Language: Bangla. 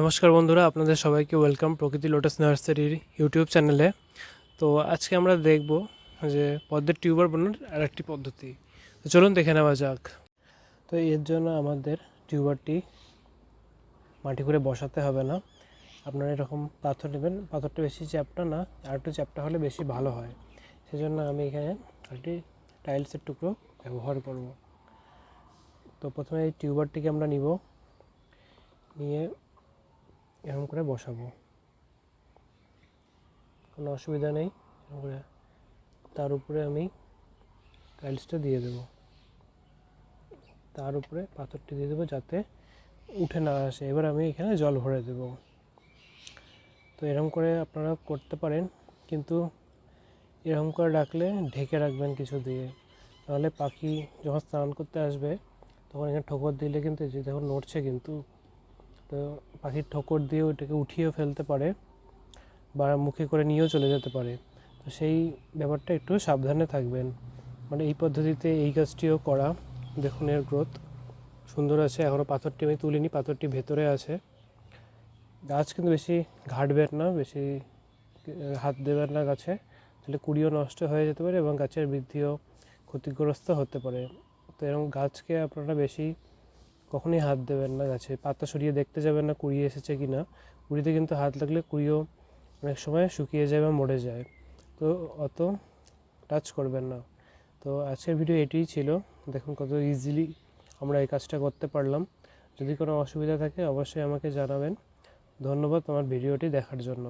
নমস্কার বন্ধুরা, আপনাদের সবাইকে ওয়েলকাম প্রকৃতি লোটাস নার্সারির ইউটিউব চ্যানেলে তো আজকে আমরা দেখব যে পদ্মের টিউবার বানানোর আর একটি পদ্ধতি। তো চলুন দেখে নেওয়া যাক। তো এর জন্য আমাদের টিউবারটি মাটি করে বসাতে হবে না। আপনারা এরকম পাথর নেবেন, পাথরটা বেশি চ্যাপটা না আর একটু চ্যাপটা হলে বেশি ভালো হয়। সেজন্য আমি এখানে একটি টাইলসের টুকরো ব্যবহার করব। তো প্রথমে এই টিউবারটিকে আমরা নিব। নিয়ে এরকম করে বসাবো। কোনো অসুবিধা নেই, এরকম করে তার উপরে আমি টাইলসটা দিয়ে দেবো। তার উপরে পাথরটি দিয়ে দেবো যাতে উঠে না আসে। এবার আমি এখানে জল ভরে দেব। তো এরকম করে আপনারা করতে পারেন, কিন্তু এরকম করে রাখলে ঢেকে রাখবেন কিছু দিয়ে। তাহলে পাখি যখন স্নান করতে আসবে, তখন এখানে ঠোকর দিলে কিন্তু যে দেখুন নড়ছে কিন্তু তো পাখির ঠোকর দিয়ে ওইটাকে উঠিয়েও ফেলতে পারে বা মুখে করে নিয়েও চলে যেতে পারে। তো সেই ব্যাপারটা একটু সাবধানে থাকবেন। মানে এই পদ্ধতিতে এই গাছটিও করা। দেখুন এর গ্রোথ সুন্দর আছে। এখনও পাথরটি আমি তুলিনি, পাথরটি ভেতরে আছে। গাছ কিন্তু বেশি ঘাটবেন না, বেশি হাত দেবেন না গাছে। তাহলে কুড়িও নষ্ট হয়ে যেতে পারে এবং গাছের বৃদ্ধিও ক্ষতিগ্রস্ত হতে পারে। তো এরকম গাছকে আপনারা বেশি কখনোই হাত দেবেন না গাছে। পাতা সরিয়ে দেখতে যাবেন না কুড়ি এসেছে কি না। কুড়িতে কিন্তু হাত লাগলে কুড়িও অনেক সময় শুকিয়ে যায় বা মরে যায়। তো অত টাচ করবেন না। তো আজকের ভিডিও এটিই ছিল। দেখুন কত ইজিলি আমরা এই কাজটা করতে পারলাম। যদি কোনো অসুবিধা থাকে অবশ্যই আমাকে জানাবেন। ধন্যবাদ আমার ভিডিওটি দেখার জন্য।